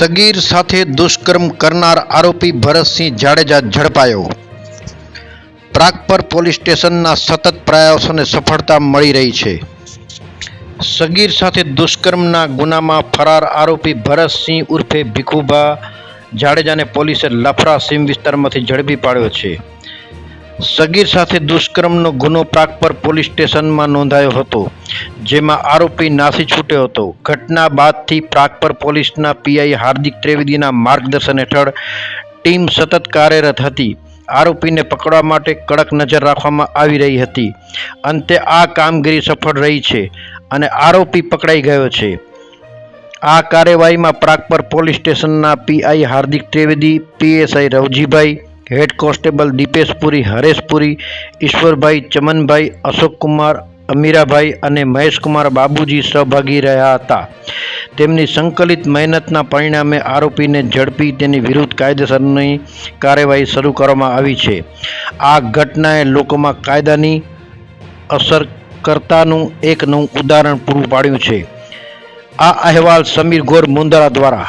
સગીર સાથે દુષ્કર્મ કરનાર આરોપી ભરતસિંહ જાડેજા ઝડપાયો. પ્રાગપર પોલીસ સ્ટેશનના સતત પ્રયાસોને સફળતા મળી રહી છે. સગીર સાથે દુષ્કર્મના ગુનામાં ફરાર આરોપી ભરતસિંહ ઉર્ફે ભીખુભા જાડેજાને પોલીસે લફરા સીમ વિસ્તારમાંથી ઝડપી પાડ્યો છે. સગીર સાથે દુષ્કર્મનો ગુનો પ્રાગપર પોલીસ સ્ટેશનમાં નોંધાયો હતો. જેમાં આરોપી નાસી છૂટ્યો હતો. ઘટના બાદથી પ્રાગપર પોલીસના પીઆઈ હાર્દિક ત્રિવેદીના માર્ગદર્શન હેઠળ ટીમ સતત કાર્યરત હતી. આરોપીને પકડવા માટે કડક નજર રાખવામાં આવી રહી હતી. અંતે આ કામગીરી સફળ રહી છે અને આરોપી પકડાઈ ગયો છે. આ કાર્યવાહીમાં પ્રાગપર પોલીસ સ્ટેશનના PI Hardik Trivedi, PSI Ravjibhai, head constable Dipeshpuri Hareshpuri Ishwarbhai Chamanbhai, Ashokkumar Amirabhai અને મહેશકુમાર બાબુજી સહભાગી રહ્યા હતા. તેમની સંકલિત મહેનતના પરિણામે આરોપીને ઝડપી તેની વિરુદ્ધ કાયદેસરની કાર્યવાહી શરૂ કરવામાં આવી છે. આ ઘટનાએ લોકોમાં કાયદાની અસરકર્તાનું એક નવું ઉદાહરણ પૂરું પાડ્યું છે. આ અહેવાલ સમીર ગોર મુંદરા દ્વારા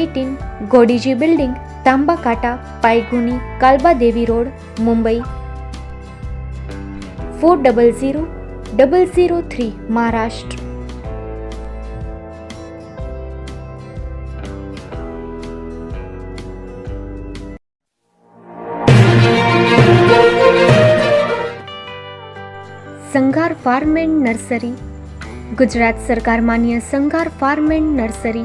eighteen, Godiji building Tamba Kanta Payguni Kalba Devi road, Mumbai. Four double zero double zero three, Maharashtra. Sanghar farm and nursery. Gujarat સરકાર માન્ય સંઘાર ફાર્મ એન્ડ નર્સરી.